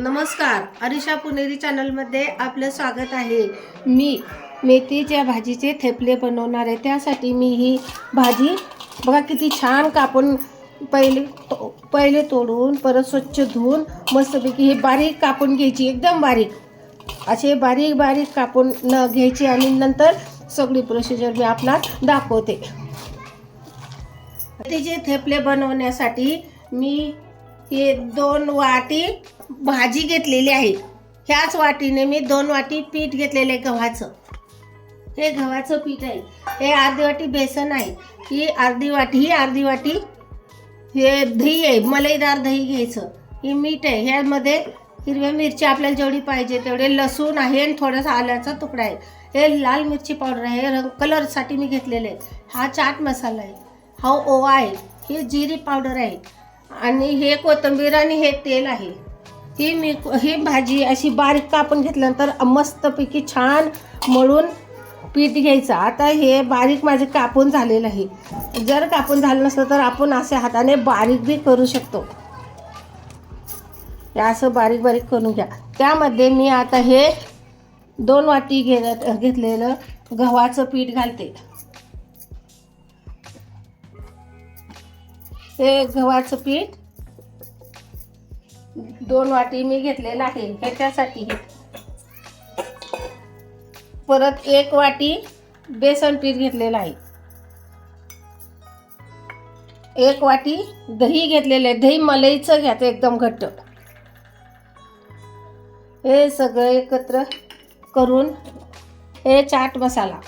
नमस्कार अरिशा पुणेरी चॅनलमध्ये आपलं स्वागत आहे. मी मेथीच्या भाजीचे थेपले बनवणार आहे. त्यासाठी मी ही भाजी बघा किती छान कापून पहिले पहिले तोडून परत स्वच्छ धुवून मस्तपैकी ही बारीक कापून घ्यायची एकदम बारीक. असे बारीक बारीक कापून न घ्यायची आणि नंतर सगळी प्रोसिजर मी आपणास दाखवते. मेथीचे थेपले बनवण्यासाठी मी हे दोन वाटी भाजी घेतलेली आहे. ह्याच वाटीने मी दोन वाटी पीठ घेतलेले गव्हाचं. हे गव्हाचं पीठ आहे. हे अर्धी वाटी बेसन आहे. ही अर्धी वाटी ही अर्धी वाटी हे दही आहे. मलईदार दही घ्यायचं. ही मीठ आहे. ह्यामध्ये हिरव्या मिरची आपल्याला जेवढी पाहिजे तेवढे लसूण आहे आणि थोडासा आल्याचा तुकडा आहे. हे लाल मिरची पावडर आहे. रंग कलरसाठी मी घेतलेले आहे. हा चाट मसाला आहे. हा ओवा आहे. हे जिरी पावडर आहे. आणि हे कोथिंबीर आणि हे तेल आहे. ही मी ही भाजी अशी बारीक कापून घेतल्यानंतर मस्तपैकी छान मळून पीठ घ्यायचं. आता हे बारीक माझे कापून झालेलं आहे. जर कापून झालं नसलं तर आपण असे हाताने बारीक बी करू शकतो. हे असं बारीक बारीक करून घ्या. त्यामध्ये मी आता हे दोन वाटी घे घेतलेलं गव्हाचं पीठ घालते. हे गव्हाचं पीठ दोन वाटी मी घेतलेलं आहे ह्याच्यासाठी. परत एक वाटी बेसन पीठ घेतलेलं आहे. एक वाटी दही घेतलेलं आहे. दही मलईचं घ्यायचं एकदम घट्ट. हे सगळं एकत्र करून हे चाट मसाला.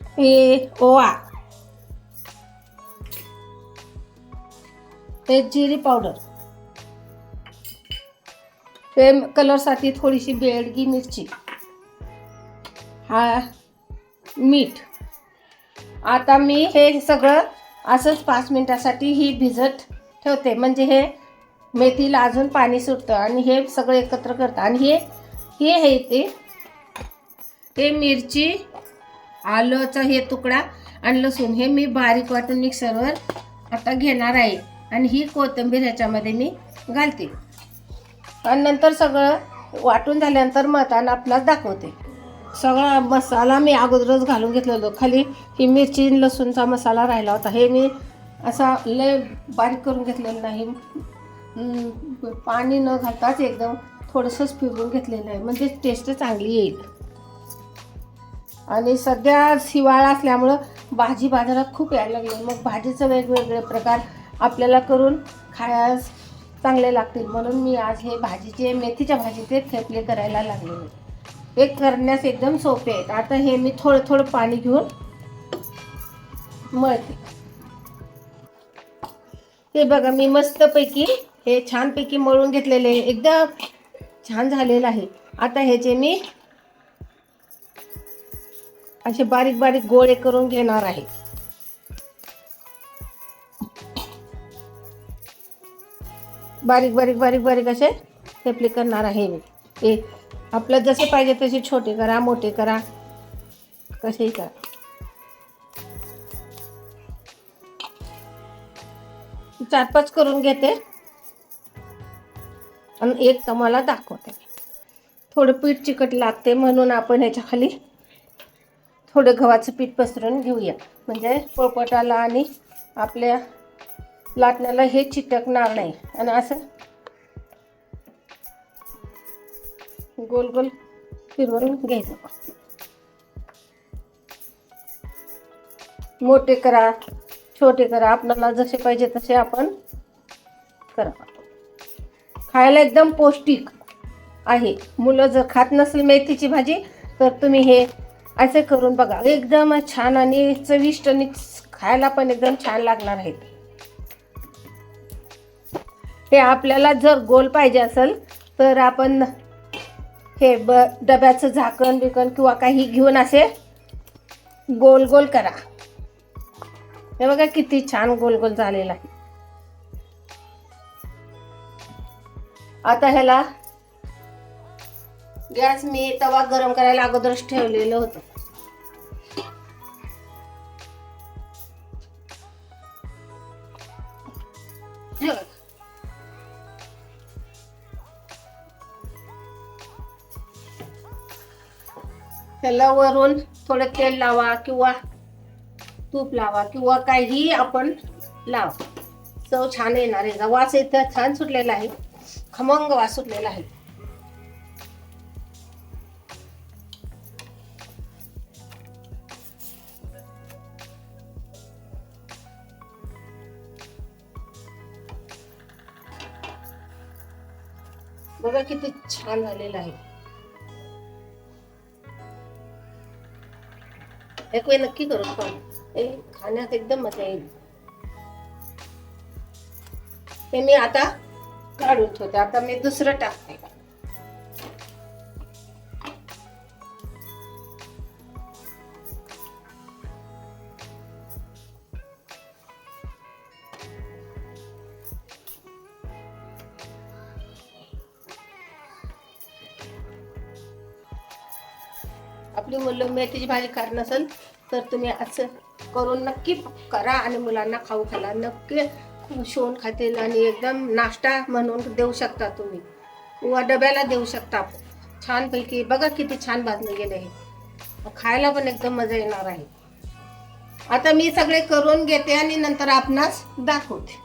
हे ओवा. ते जिरी पावडर ते कलरसाठी थोडीशी बेडगी मिरची. हा मीठ. आता मी हे सगळं असंच पाच मिनटासाठी ही भिजत ठेवते. म्हणजे हे मेथीला अजून पाणी सुटतं आणि हे सगळं एकत्र करतं. आणि हे हे हे ते हे मिरची आलंचा हे तुकडा आणि लसूण. हे मी बारीक वाटून मिक्सरवर आता घेणार आहे. आणि ही कोथिंबीर ह्याच्यामध्ये मी घालते. आणि नंतर सगळं वाटून झाल्यानंतर मतान आपणास दाखवते. सगळा मसाला मी अगोदरच घालून घेतलेलो खाली ही मिरची लसूणचा मसाला राहिला होता. हे मी असा लय बारीक करून घेतलेलं नाही. पाणी न घालताच एकदम थोडंसंच पिळून घेतलेलं आहे. म्हणजे टेस्ट चांगली येईल. आणि सध्या हिवाळा असल्यामुळं भाजी बाजारात खूप यायला लागली. मग भाजीचं वेगवेगळे प्रकार आपल्याला करून खायास चांगले लागतील. म्हणून मी आज हे भाजीचे मेथीच्या भाजीचे थेपले करायला लागले हे करण्यास एकदम सोपे आहेत. आता हे मी थोडं थोडं पाणी घेऊन मळते. हे बघा मी मस्तपैकी हे छानपैकी मळून घेतलेले आहे. एकदम छान झालेलं आहे. आता ह्याचे मी असे बारीक बारीक गोळे करून घेणार आहे. बारीक बारीक बारीक बारीक असे थेपले करणार आहे मी. हे आपलं जसे पाहिजे तसे छोटे करा मोठे करा. कसेही करा. चार पाच करून घेते. आणि एक तुम्हाला दाखवते. थोडं पीठ चिकट लागते म्हणून आपण ह्याच्या खाली थोडं गव्हाचं पीठ पसरून घेऊया. म्हणजे पोपटाला आणि आपल्या लाटण्याला हे चिटकणार नाही. आणि असं गोल गोल फिरवून घ्यायचं. मोठे करा छोटे करा. आपल्याला जसे पाहिजे तसे आपण करा. खायला एकदम पौष्टिक आहे. मुलं जर खात नसेल मेथीची भाजी तर तुम्ही हे असे करून बघा. एकदम छान आणि चविष्ट आणि खायला पण एकदम छान लागणार आहेत. हे आपल्याला जर गोल पाहिजे असेल तर आपण हे ब डब्याचं झाकण बिकण किंवा काही घेऊन असे गोल गोल करा. हे बघा किती छान गोल गोल झालेला आहे. आता ह्याला गॅस मी तवा गरम करायला अगोदरच ठेवलेलं होतं. त्याला वरून थोडं तेल लावा किंवा तूप लावा किंवा काहीही आपण लावा. चव छान येणार आहे. वास इथं छान सुटलेला आहे. खमंग वास सुटलेला आहे. बघा किती छान झालेलं आहे. एक वेळ नक्की करू पण. ए खाण्यात एकदम मजा येईल. हे मी आता काढून ठेवते. आता मी दुसरं टाकते. का आपली मुलं मेथीची भाजी खात नसेल तर तुम्ही असं करून नक्की करा आणि मुलांना खाऊ खाला नक्की खुश होऊन खातील आणि एकदम नाश्ता म्हणून देऊ शकता तुम्ही. किंवा डब्याला देऊ शकता छानपैकी बघा किती छान भाजले गेले आहे खायला पण एकदम मजा येणार आहे. आता मी सगळे करून घेते आणि नंतर आपणास दाखवते.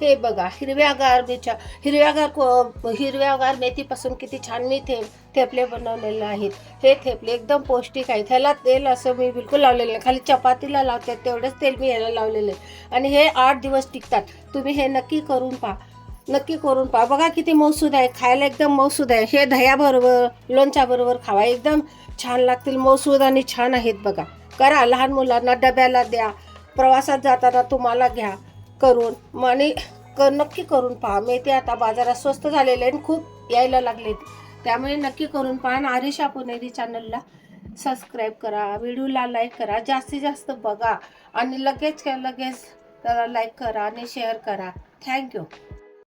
हे बघा हिरव्यागार मिरच्या हिरव्यागार हिरव्यागार मेथीपासून किती छान मी ते थेपले बनवलेले आहेत. हे थेपले एकदम पौष्टिक आहेत. ह्याला तेल असं मी बिलकुल लावलेलं नाही. खाली चपातीला लावतात तेवढंच तेल मी याला लावलेलं आहे. आणि हे आठ दिवस टिकतात. तुम्ही हे नक्की करून पहा. नक्की करून पहा. बघा किती मौसूद आहे. खायला एकदम मौसूद आहे. हे दह्याबरोबर लोणच्याबरोबर खावा. एकदम छान लागतील मौसूद आणि छान आहेत बघा. करा. लहान मुलांना डब्याला द्या. प्रवासात जाताना तुम्हाला घ्या करून. आणि क नक्की करून पहा. मेथी आता बाजारात स्वस्त झालेले आणि खूप यायला लागलेत. त्यामुळे नक्की करून पहा आणि आरिशा पुणेरी चॅनलला सबस्क्राईब करा व्हिडिओला लाईक करा जास्तीत जास्त बघा आणि लगेच लगेच त्याला लाईक करा आणि शेअर करा. थँक्यू.